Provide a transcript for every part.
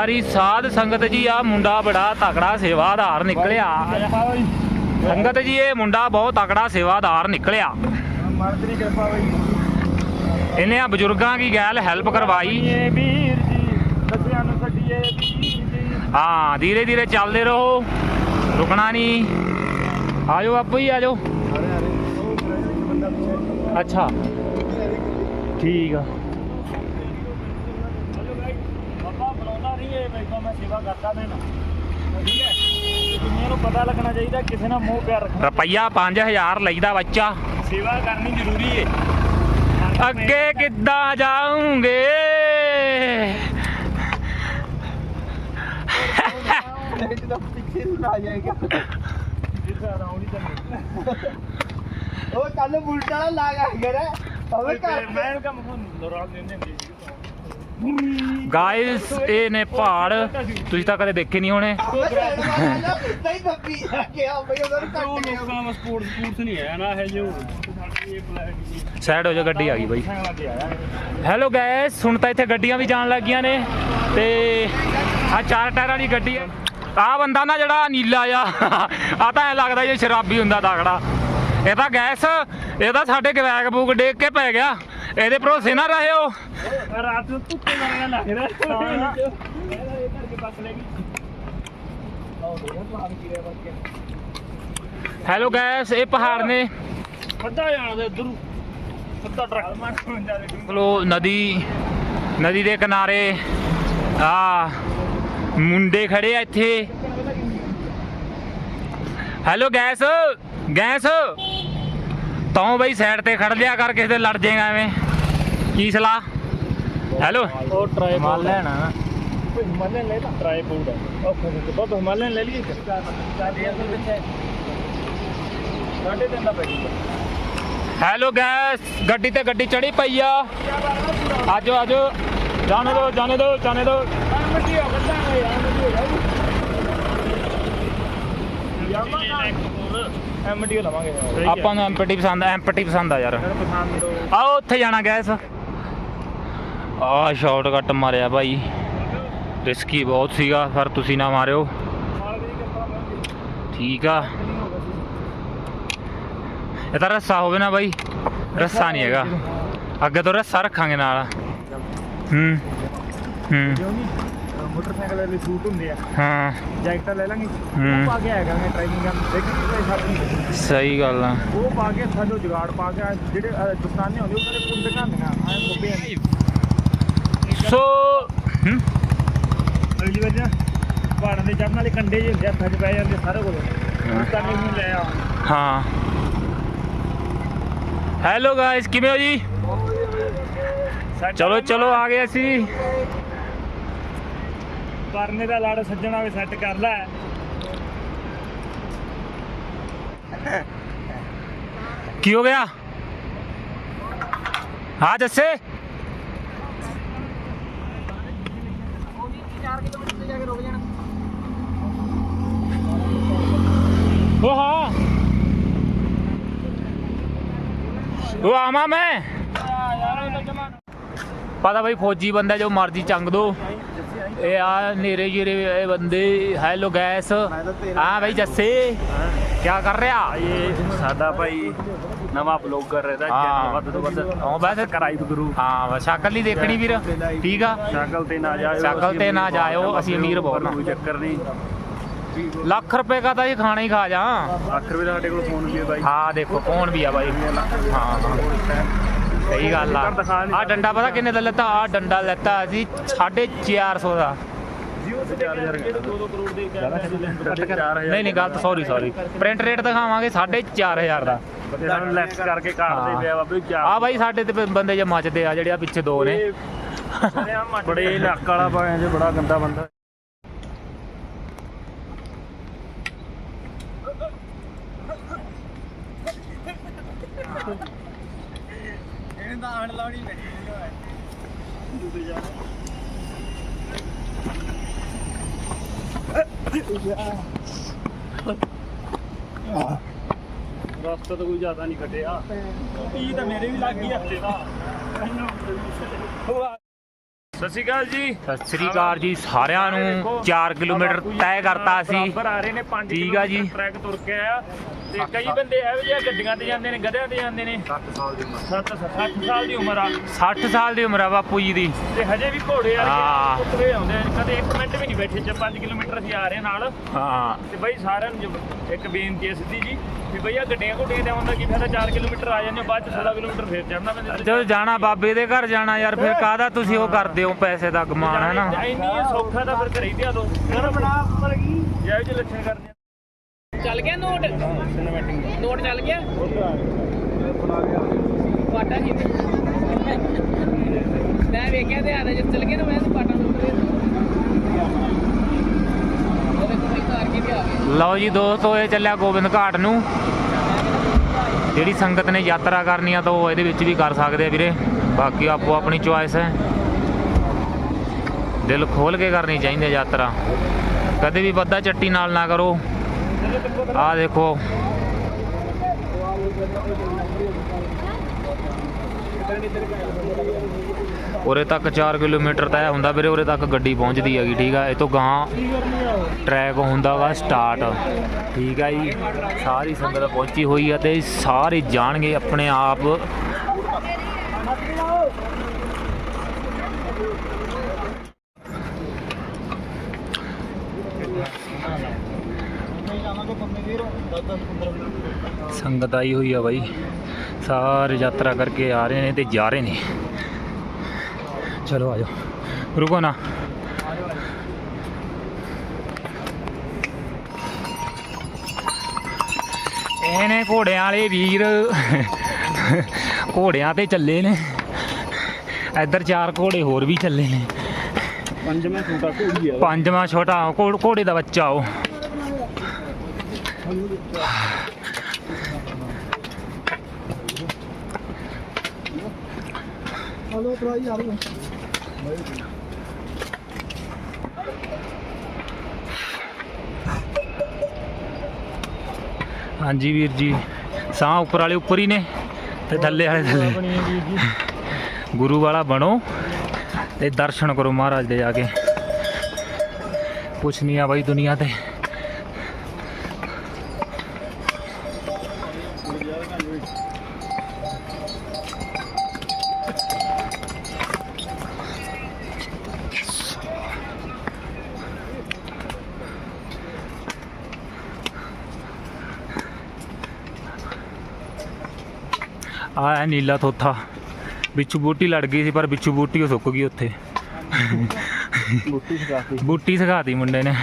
ਪਿਆਰੀ ਸਾਧ ਸੰਗਤ ਜੀ ਆ ਮੁੰਡਾ ਬੜਾ ਤਕੜਾ ਸੇਵਾਦਾਰ ਨਿਕਲਿਆ। ਸੰਗਤ ਜੀ, ਇਹ ਮੁੰਡਾ ਬਹੁਤ ਤਕੜਾ ਸੇਵਾਦਾਰ ਨਿਕਲਿਆ। ਮਰਦਰੀ ਕਿਰਪਾ ਬਈ ਇਹਨੇ ਆ ਬਜ਼ੁਰਗਾਂ ਦੀ ਗੈਲ ਹੈਲਪ ਕਰਵਾਈ। ਹਾਂ ਧੀਰੇ ਧੀਰੇ ਚੱਲਦੇ ਰਹੋ। ਰੁਕਣਾ ਨਹੀਂ। ਆਜੋ ਆਪੋ ਹੀ ਆਜੋ। ਅਰੇ ਅੱਛਾ। ਠੀਕ ਆ ਬਾਬਾ ਬੁਲਾਉਂਦਾ ਨਹੀਂ ਇਹ ਵੇਖੋ ਮੈਂ ਸੇਵਾ ਕਰਦਾ ਦੇਣਾ। ਠੀਕ ਹੈ? ਦੁਨੀਆ ਨੂੰ ਪਤਾ ਲੱਗਣਾ ਚਾਹੀਦਾ ਕਿਸੇ ਨਾਲ ਮੋਹ ਪਿਆਰ ਰੱਖਣਾ। ਰੁਪਈਆ 5000 ਲਈਦਾ ਬੱਚਾ। ਸੇਵਾ ਕਰਨੀ ਜ਼ਰੂਰੀ ਹੈ ਅੱਗੇ ਕਿੱਦਾਂ ਜਾਉਂਗੇ ਜਿੱਦਾਂ ਪਿੱਛੇ ਨੂੰ ਜਾਏਗਾ ਜਿੱਦਾਂ ਰੌਣੀ ਤਾਂ ਉਹ ਕੱਲ ਬੁਲਟ ਵਾਲਾ ਲਾਗਾ ਘਰ ਮੈਂ ਕੰਮ ਨੂੰ ਲੋਰਾਲ ਦਿੰਦੇ ਹੁੰਦੇ ਗਾਇਸ ਇਹ ਨੇ ਪਹਾੜ। ਤੁਸੀਂ ਤਾਂ ਕਦੇ ਦੇਖੇ ਨਹੀਂ ਹੋਣੇ। ਨਹੀਂ ਦੱਬੀ ਗਿਆ ਬਈ ਉਹਨਾਂ ਨੂੰ ਕੱਟ ਗਿਆ ਕੰਮ ਸਪੋਰਟ ਸਪੋਰਟਸ ਨਹੀਂ ਹੈ ਨਾ ਹੈ ਜੋ ਸਾਈਡ ਹੋ ਜਾ ਗੱਡੀ ਆ ਗਈ ਬਾਈ। ਹੈਲੋ ਗਾਇਸ ਹੁਣ ਤਾਂ ਇੱਥੇ ਗੱਡੀਆਂ ਵੀ ਜਾਣ ਲੱਗੀਆਂ ਨੇ ਤੇ ਆ ਚਾਰ ਟਾਇਰਾਂ ਵਾਲੀ ਗੱਡੀ ਹੈ। ਆ ਬੰਦਾ ਨਾ ਜਿਹੜਾ ਨੀਲਾ ਆ ਆ ਤਾਂ ਐ ਲੱਗਦਾ ਜੇ ਸ਼ਰਾਬੀ ਹੁੰਦਾ ਦਾਗੜਾ ਇਹ ਤਾਂ ਗੈਸ ਇਹ ਤਾਂ ਸਾਡੇ ਗਵੈਗ ਬੂਗ ਡੇਕ ਕੇ ਪੈ ਗਿਆ। ਇਹਦੇ ਭਰੋਸੇ ਨਾ ਰਹਿਓ ਰਾਤ ਨੂੰ ਧੁੱਪੇ ਵਰਗਾ ਲੱਗ ਰਿਹਾ ਇਹ ਕਰਕੇ ਬੱਸ ਲੈ ਗਈ ਹੈਲੋ ਗੈਸ ਇਹ ਪਹਾੜ ਨੇ। ਵੱਡਾ ਜਾਣਦਾ ਇਧਰ। ਵੱਡਾ ਟਰੱਕ। ਮਾਰ ਲੋ ਨਦੀ ਨਦੀ ਦੇ ਕਿਨਾਰੇ ਆ ਮੁੰਡੇ ਖੜੇ ਆ ਇੱਥੇ। ਹੈਲੋ ਗੈਸ ਗੈਸ ਤੂੰ ਬਈ ਸਾਈਡ ਤੇ ਖੜ ਲਿਆ ਕਰ ਕਿਸੇ ਦੇ ਲੜ ਜਾਏਗਾ ਐਵੇਂ। ਕੀ ਸਲਾਹ? ਹੈਲੋ ਉਹ ਟਰਾਈ ਮਾਲ ਲੈਣਾ ਹਿਮਾਲਯਨ ਲੈ ਲਾ ਟਰਾਈ ਪੂਡ ਉਹ ਫਿਰ ਬਹੁਤ ਹਿਮਾਲਯਨ ਲੈ ਲਈਏ ਸਾਡੇ ਦਿਨ ਦਾ ਹੈਲੋ ਗੈਸ ਗੱਡੀ ਤੇ ਗੱਡੀ ਚੜੀ ਪਈ ਆ। ਆਜੋ ਆਜੋ। ਜਾਣੇ ਦੋ ਜਾਣੇ ਦੋ ਜਾਣੇ ਦੋ। ਮਿੱਟੀ ਹੋ ਗੱਡਾ ਹੈ ਯਾਰ ਮਿੱਟੀ ਹੋ ਜਾਊਗੀ ਐਮਟੀ ਲਵਾਂਗੇ। ਆਪਾਂ ਨੂੰ ਐਮਪਟੀ ਪਸੰਦ ਆ ਐਮਪਟੀ ਪਸੰਦ ਆ ਯਾਰ। ਪਸੰਦ ਉੱਥੇ ਜਾਣਾ ਗੈਸ। ਆ ਸ਼ਾਰਟਕਟ ਮਾਰਿਆ ਭਾਈ। ਰਿਸਕੀ ਬਹੁਤ ਸੀਗਾ ਪਰ ਤੁਸੀਂ ਨਾ ਮਾਰਿਓ। ਠੀਕ ਆ। ਇਹ ਤਾਂ ਰੱਸਾ ਹੋਵੇ ਨਾ ਬਾਈ। ਰੱਸਾ ਨਹੀਂ ਹੈਗਾ। ਅੱਗੇ ਤੋਂ ਰੱਸਾ ਰੱਖਾਂਗੇ ਨਾਲ। ਹੂੰ ਹੂੰ। ਮੋਟਰਸਾਈਕਲ ਵਾਲੇ ਸੂਟ ਹੁੰਦੇ ਆ। ਹਾਂ। ਜੈਕਟਾਂ ਲੈ ਲਾਂਗੇ। ਹੂੰ। ਉਹ ਪਾ ਕੇ ਆਇਆ ਕਰਾਂਗੇ ਟ੍ਰੇਨਿੰਗ ਕਰਨ। ਦੇਖ ਕਿੰਨੇ ਸਾਥੀ ਸਹੀ ਗੱਲ ਆ। ਉਹ ਪਾ ਕੇ ਥੱਲੋਂ ਜੁਗਾੜ ਪਾ ਕੇ ਜਿਹੜੇ ਦਸਤਾਨੇ ਹੁੰਦੇ ਉਹਨਾਂ ਦੇ ਕੁੰਡ ਘਾਂਦੀਆਂ ਐ ਆ। ਸੋ ਅਗਲੀ ਵਾਰ ਪਹਾੜਾਂ ਦੇ ਚੜ੍ਹਨ ਵਾਲੇ ਕੰਡੇ ਜਿਹੇ ਹੁੰਦੇ ਹੱਥਾਂ 'ਚ ਪੈ ਜਾਂਦੇ ਸਾਰੇ ਕੋਲ। ਦਸਤਾਨੇ ਨੂੰ ਲੈ ਆ। ਹਾਂ। ਹੈਲੋ ਗਾਇਸ ਕਿਵੇਂ ਹੋ ਜੀ? ਚਲੋ ਚਲੋ ਆ ਗਏ ਅਸੀਂ। ਪਰਨੇ ਦਾ ਲੜ ਸੱਜਣਾ ਵੀ ਸੈੱਟ ਕਰ ਲੈ ਕੀ ਹੋ ਗਿਆ? ਹਾਂ ਦੱਸੇ ਉਹ ਹਾਂ। ਉਹ ਆਵਾਂ ਮੈਂ। ਪਤਾ ਬਈ ਫੌਜੀ ਬੰਦਾ ਜੋ ਮਰਜ਼ੀ ਚੰਗ ਦੋ। ਇਹ ਆ ਨੇਰੇ ਜਿਹੜੇ ਇਹ ਬੰਦੇ ਹੈਲੋ ਗੈਸ। ਹਾਂ ਬਈ ਜੱਸੇ ਕੀ ਕਰ ਰਿਹਾ? ਇਹ ਸਾਡਾ ਭਾਈ ਨਵਾਂ ਬਲੌਗਰ ਇਹਦਾ ਹਾਂ। ਚੈਨਲ ਵੱਧ ਤੋਂ ਵੱਧ ਹਾਂ, ਬਸ। ਹਾਂ ਸ਼ਕਲ ਨਹੀਂ ਦੇਖਣੀ ਵੀਰ। ਠੀਕ ਆ? ਸ਼ਕਲ ਤੇ ਨਾ ਜਾਇਓ ਸ਼ਕਲ ਤੇ ਨਾ ਜਾਇਓ, ਅਸੀਂ ਅਮੀਰ ਬਹੁਤ ਨਾ। ਕੋਈ ਚੱਕਰ ਨਹੀਂ। ਲੱਖ ਰੁਪਏ ਦਾ ਤਾਂ ਇਹ ਖਾਣਾ ਹੀ ਖਾ ਜਾ। ਲੱਖ ਰੁਪਏ ਦਾ ਸਾਡੇ ਕੋਲ ਫੋਨ ਵੀ ਹੈ ਬਾਈ। ਹਾਂ ਦੇਖੋ ਕੌਣ ਵੀ ਆ ਬਾਈ। ਹਾਂ ਹਾਂ। ਸਹੀ ਗੱਲ ਆ। ਆ ਡੰਡਾ ਪਤਾ ਕਿੰਨੇ ਦਾ ਲੈਤਾ? ਆ ਡੰਡਾ ਲੈਤਾ ਅਸੀਂ 450 ਦਾ। ਜੀਓ ਤੇ 4000 2 2 ਕਰੋੜ ਦੇ ਕੱਟ ਨਹੀਂ ਨਹੀਂ ਗਲਤ ਸੌਰੀ ਸੌਰੀ ਪ੍ਰਿੰਟ ਰੇਟ ਦਿਖਾਵਾਂਗੇ 4500 ਦਾ। ਲੈਸ ਕਰਕੇ ਕਾਟਦੇ। ਪਿਆ ਬਾਬੇ ਚਾਰ ਆ ਬਾਈ ਸਾਡੇ ਤੇ ਬੰਦੇ ਜੇ ਮੱਚਦੇ ਆ ਜਿਹੜੇ ਆ ਪਿੱਛੇ ਦੋ ਨੇ। ਬੜੇ ਇਲਾਕ ਵਾਲਾ ਪਾਇਆ ਜੇ ਬੜਾ ਗੰਦਾ ਬੰਦਾ। ਇਹਨੇ ਤਾਂ ਆਣ ਲਾਉਣੀ ਪੈਣੀ ਰਸਤਾ ਤਾਂ ਕੋਈ ਜ਼ਿਆਦਾ ਨਹੀਂ ਕੱਟਿਆ ਪੀ ਤਾਂ ਮੇਰੇ ਵੀ ਲੱਗ ਗਈ ਹਫ਼ਤੇ ਦਾ। ਸਤਿ ਸ਼੍ਰੀ ਅਕਾਲ ਜੀ। ਸਤਿ ਸ੍ਰੀ ਅਕਾਲ ਜੀ ਸਾਰਿਆਂ ਨੂੰ। 4 ਕਿਲੋਮੀਟਰ ਤੈਅ ਕਰਤਾ ਅਸੀਂ ਬਰਾਬਰ ਆ ਰਹੇ ਨੇ 5 ਠੀਕ ਆ ਜੀ। ਟਰੈਕ ਤੁਰ ਕੇ ਆਇਆ। ਤੇ ਕਈ ਬੰਦੇ ਇਹੋ ਜਿਹੇ ਗੱਡੀਆਂ ਤੇ ਜਾਂਦੇ ਨੇ ਗਧਿਆਂ ਤੇ ਜਾਂਦੇ ਨੇ। 7 ਸਾਲ ਦੀ ਉਮਰ। 7 60 ਸਾਲ ਦੀ ਉਮਰ ਆ। 60 ਸਾਲ ਦੀ ਉਮਰ ਆ ਬਾਪੂ ਜੀ ਦੀ। ਤੇ ਹਜੇ ਵੀ ਘੋੜੇ ਹਾਂ। ਵਾਲੇ ਤੁਰੇ ਆਉਂਦੇ ਆ ਕਦੇ 1 ਮਿੰਟ ਵੀ ਨਹੀਂ ਬੈਠੇ ਚ 5 ਕਿਲੋਮੀਟਰ ਅਸੀਂ ਆ ਰਹੇ ਨਾਲ। ਹਾਂ। ਤੇ ਬਈ ਸਾਰਿਆਂ ਨੂੰ ਜੋ- ਇੱਕ ਬੇਨਤੀ ਹੈ ਸਿੱਧੀ ਜੀ ਵੀ ਬਈ ਆ ਗੱਡੀਆਂ ਘੋੜੀਆਂ ਤੇ ਆਉਂਦਾ ਕੀ ਫਾਇਦਾ? 4 ਕਿਲੋਮੀਟਰ ਆ ਜਾਂਦੇ ਹੋ ਬਾਅਦ ਚ 16 ਕਿਲੋਮੀਟਰ ਫੇਰ ਚੜਨਾ ਪੈਂਦਾ। ਜਦੋਂ ਜਾਣਾ ਬਾਬੇ ਦੇ ਘਰ ਜਾਣਾ ਯਾਰ ਫਿਰ ਕਾਹਦਾ ਤੁਸੀਂ ਉਹ ਕਰਦੇ ਹੋ ਪੈਸੇ ਦਾ ਗਮਾਨ ਹੈ ਨਾ ਇੰਨੀ ਸੌਖਾ ਤਾਂ ਫਿਰ ਘਰੇ ਹੀ ਦਿਆ ਦੋ ਬਣਾ ਉੱਪਰ ਕੀ? ਜਿਹੋ ਜਿਹੇ ਲੱਛਣ ਕਰਦੇ ਚੱਲ ਗਿਆ ਨੋਟ? ਨੋਟ ਚੱਲ ਗਿਆ? ਪਾਟਾ ਹੀ ਮੈਂ ਵੇਖਿਆ ਤੇ ਆਦਾ ਜਦ ਚੱਲ ਗਿਆ ਨਾ ਮੈਂ ਤੇ ਪਾਟਾ ਨੋਟ ਦੇ ਉਹਦੇ ਕੋਈ ਕਾਰ ਕੀ ਤੇ ਆ ਗਿਆ ਲਓ ਜੀ ਦੋਸਤੋ ਇਹ ਚੱਲਿਆ ਗੋਬਿੰਦ ਘਾਟ ਨੂੰ। ਜਿਹੜੀ ਸੰਗਤ ਨੇ ਯਾਤਰਾ ਕਰਨੀ ਆ ਤਾਂ ਉਹ ਇਹਦੇ ਵਿੱਚ ਵੀ ਕਰ ਸਕਦੇ ਆ ਵੀਰੇ। ਬਾਕੀ ਆਪੋ ਆਪਣੀ ਚੁਆਇਸ ਹੈ। ਦਿਲ ਖੋਲ ਕੇ ਕਰਨੀ ਚਾਹੀਦੀ ਹੈ ਯਾਤਰਾ। ਕਦੇ ਵੀ ਵੱਧਾ ਚੱਟੀ ਨਾਲ ਨਾ ਕਰੋ। ਆਹ ਦੇਖੋ। ਉਰੇ ਤੱਕ 4 ਕਿਲੋਮੀਟਰ ਤੈਅ ਹੁੰਦਾ ਵੀਰੇ, ਉਰੇ ਤੱਕ ਗੱਡੀ ਪਹੁੰਚਦੀ ਹੈਗੀ, ਠੀਕ ਆ? ਇਹ ਤੋਂ ਗਾਂ ਟਰੈਕ ਹੁੰਦਾ ਵਾ ਸਟਾਰਟ ਠੀਕ ਆ ਜੀ? ਸਾਰੀ ਸੰਗਤ ਪਹੁੰਚੀ ਹੋਈ ਆ ਤੇ ਸਾਰੇ ਜਾਣਗੇ ਆਪਣੇ ਆਪ। ਸੰਗਤ ਆਈ ਹੋਈ ਆ ਬਾਈ। ਸਾਰੇ ਯਾਤਰਾ ਕਰਕੇ ਆ ਰਹੇ ਨੇ ਤੇ ਜਾ ਰਹੇ ਨੇ। ਚਲੋ ਆਜੋ ਰੁਕੋ ਨਾ ਇਹਨੇ ਘੋੜਿਆਂ ਵਾਲੇ ਵੀਰ ਘੋੜਿਆਂ ਤੇ ਚੱਲੇ ਨੇ ਇੱਧਰ ਚਾਰ ਘੋੜੇ ਹੋਰ ਵੀ ਚੱਲੇ ਨੇ ਪੰਜਵਾਂ ਛੋਟਾ ਘੋੜੀ ਆ। ਪੰਜਵਾਂ ਛੋਟਾ ਘੋੜੇ ਦਾ ਬੱਚਾ ਉਹ। ਹਲੋ ਰਹੀ ਹਾਂਜੀ ਵੀਰ ਜੀ, ਸਾਹ ਉੱਪਰ ਵਾਲੇ ਉੱਪਰ ਹੀ ਨੇ ਤੇ ਥੱਲੇ ਵਾਲੇ ਥੱਲੇ। ਗੁਰੂ ਵਾਲਾ ਬਣੋ ਤੇ ਦਰਸ਼ਨ ਕਰੋ ਮਹਾਰਾਜ ਦੇ ਜਾ ਕੇ। ਕੁਛ ਨਹੀਂ ਆ ਬਾਈ ਦੁਨੀਆ ਤੇ। ਆ ਹੈ ਨੀਲਾ ਥੋਥਾ। ਬਿੱਛੂ ਬੂਟੀ ਲੜ ਗਈ ਸੀ ਪਰ ਬਿੱਛੂ ਬੂਟੀ ਉਹ ਸੁੱਕ ਗਈ ਉੱਥੇ। ਬੂਟੀ ਸਿਖਾਤੀ ਮੁੰਡੇ ਨੇ।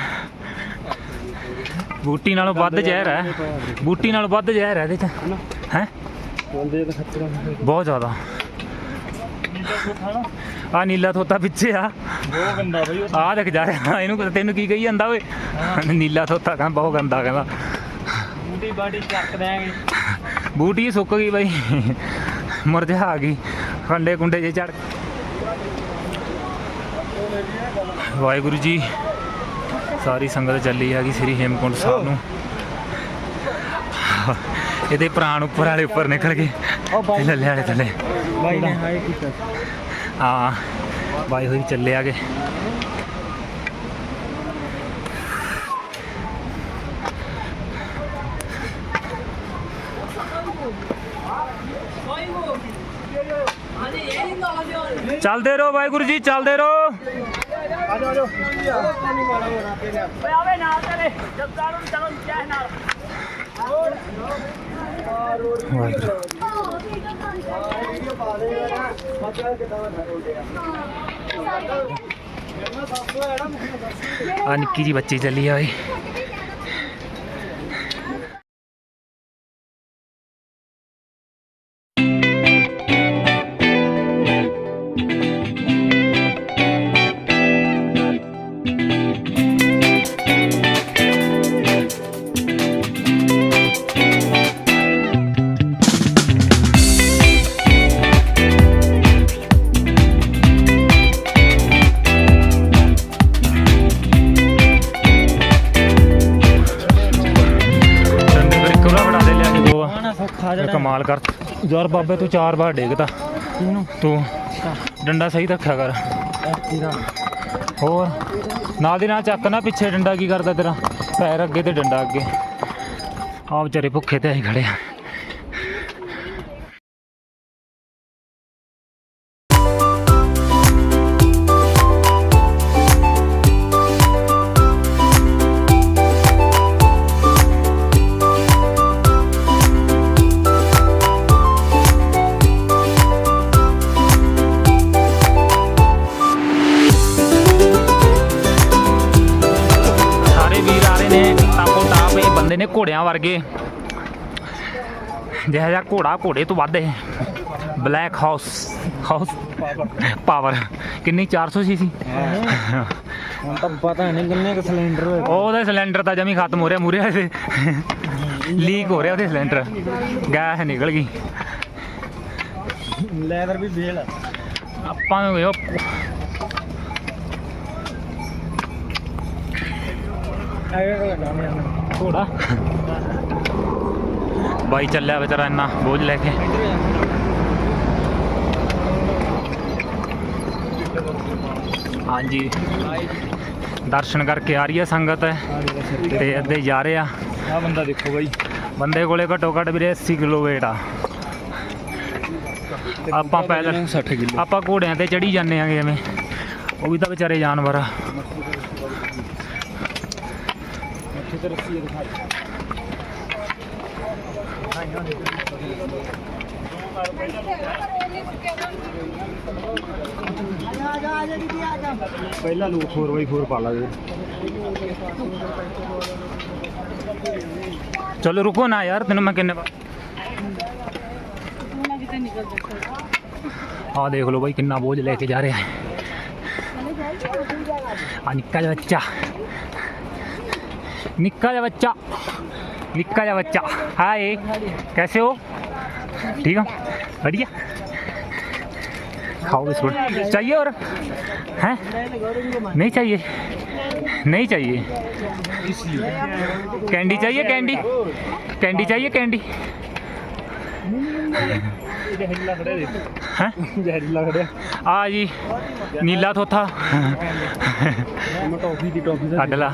ਬੂਟੀ ਨਾਲੋਂ ਵੱਧ ਜ਼ਹਿਰ ਹੈ। ਬੂਟੀ ਨਾਲੋਂ ਵੱਧ ਜ਼ਹਿਰ ਹੈ ਇਹਦੇ ਚ। ਹੈ? ਬਹੁਤ ਜ਼ਿਆਦਾ। ਆ ਨੀਲਾ ਥੋਤਾ ਪਿੱਛੇ ਆ। ਬਹੁਤ ਗੰਦਾ ਬਈ ਆ ਦੇਖ ਜਾ ਰਿਹਾ ਇਹਨੂੰ ਤੈਨੂੰ ਕੀ ਕਹੀ ਜਾਂਦਾ ਓਏ। ਨੀਲਾ ਥੋਤਾ ਕਹਿੰਦਾ ਬਹੁਤ ਗੰਦਾ ਕਹਿੰਦਾ। ਮੂਡੀ ਬਾਡੀ ਚੱਕ ਦਿਆਂਗੇ। ਬੂਟੀ ਸੁੱਕ ਗਈ ਬਾਈ। ਮੁਰਝਾ ਆ ਗਈ। ਖੰਡੇ ਕੁੰਡੇ ਜੇ ਚੜ ਵਾਹਿਗੁਰੂ ਜੀ ਸਾਰੀ ਸੰਗਤ ਚੱਲੀ ਹੈਗੀ ਸ੍ਰੀ ਹੇਮਕੁੰਟ ਸਾਹਿਬ ਨੂੰ। ਇਹਦੇ ਪ੍ਰਾਣ ਉੱਪਰ ਵਾਲੇ ਉੱਪਰ ਨਿਕਲ ਗਏ। ਤੇ ਲੱਲੇ ਵਾਲੇ ਥੱਲੇ। ਬਾਈ ਨੇ ਹਾਏ ਕੀਤਾ। ਹਾਂ ਬਾਈ ਹੋਈ ਚੱਲੇ ਆਗੇ। ਚੱਲਦੇ ਰਹੋ ਵਾਹਿਗੁਰੂ ਜੀ ਚੱਲਦੇ ਰਹੋ। ਆ ਓਏ ਆਵੇ ਨਾਲ ਤੇਰੇ ਜੱਦਾਂ ਨੂੰ ਚਲੋ ਨਾਲ ਨਿੱਕੀ ਜੀ ਬੱਚੀ ਚੱਲੀ ਆ ਓਏ। ਯਾਰ ਬਾਬੇ ਤੂੰ ਚਾਰ ਵਾਰ ਡੇਗਦਾ ਤੂੰ। ਡੰਡਾ ਸਹੀ ਰੱਖਿਆ ਕਰ। ਹੋਰ? ਨਾਲ ਦੀ ਨਾਲ ਚੱਕ ਨਾ ਪਿੱਛੇ ਡੰਡਾ ਕੀ ਕਰਦਾ ਤੇਰਾ? ਪੈਰ ਅੱਗੇ ਤੇ ਡੰਡਾ ਅੱਗੇ। ਆ ਵਿਚਾਰੇ ਭੁੱਖੇ ਤੇ ਆਈ ਖੜੇ ਆ। ਘੋੜਿਆਂ ਵਰਗੇ। ਜਿਹੜਾ ਜਿਹਾ ਘੋੜਾ ਘੋੜੇ ਤੋਂ ਵੱਧ ਹੈ ਬਲੈਕ ਹਾਊਸ ਹਾਊਸ ਪਾਵਰ ਕਿੰਨੀ? 400 ਸੀ ਸੀ ਹੁਣ ਤਾਂ ਪਤਾ ਨਹੀਂ ਕਿੰਨੇ ਕ ਸਿਲੰਡਰ ਉਹਦਾ ਸਿਲੰਡਰ ਤਾਂ ਜਮੀ ਖਤਮ ਹੋ ਰਿਹਾ ਮੂਰੇ ਇਹਦੇ ਲੀਕ ਹੋ ਰਿਹਾ ਉਹਦੇ ਸਿਲੰਡਰ ਗੈਸ ਨਿਕਲ ਗਈ। ਲੈਦਰ ਵੀ ਬੇਲ ਆਪਾਂ ਨੂੰ ਘੋੜਾ। ਬਾਈ ਚੱਲਿਆ ਵਿਚਾਰਾ ਇੰਨਾ ਬੋਝ ਲੈ ਕੇ। ਹਾਂਜੀ। ਦਰਸ਼ਨ ਕਰਕੇ ਆ ਰਹੀ ਹੈ ਸੰਗਤ। ਤੇ ਅੱਧੇ ਜਾ ਰਹੇ ਆ। ਆ ਬੰਦਾ ਦੇਖੋ ਬਾਈ। ਬੰਦੇ ਕੋਲੇ ਘੱਟੋ ਘੱਟ ਵੀਰੇ 80 ਕਿਲੋ weight ਆ। ਆਪਾਂ ਪੈਦਲ 60 ਕਿਲੋ। ਆਪਾਂ ਘੋੜਿਆਂ ਤੇ ਚੜੀ ਜਾਂਦੇ ਆਂਗੇ ਐਵੇਂ। ਉਹ ਵੀ ਤਾਂ ਵਿਚਾਰੇ ਜਾਨਵਰ ਆ। ਇੱਥੇ ਤੇ ਰੱਸੀ ਦਿਖਾ ਆ ਜਾ ਆ ਜਾ। ਦੀਦੀ ਆ ਜਾ ਪਹਿਲਾਂ ਲੋਕ 4x4 ਪਾ ਲਾਦੇ ਚਲੋ ਰੁਕੋ ਨਾ ਯਾਰ ਤੈਨੂੰ ਮੈਂ ਕਿੰਨੇ ਵਾਰ ਆ ਦੇਖ ਲਓ ਬਾਈ ਕਿੰਨਾ ਬੋਝ निक्का जा बच्चा। निक्का जा बच्चा। हाय, कैसे हो? ठीक है? बढ़िया। खाओ बिस्कुट। चाहिए और? हैं? नहीं चाहिए। नहीं चाहिए। कैंडी चाहिए, कैंडी? कैंडी चाहिए, कैंडी? आ जी, नीला थोथा अडला।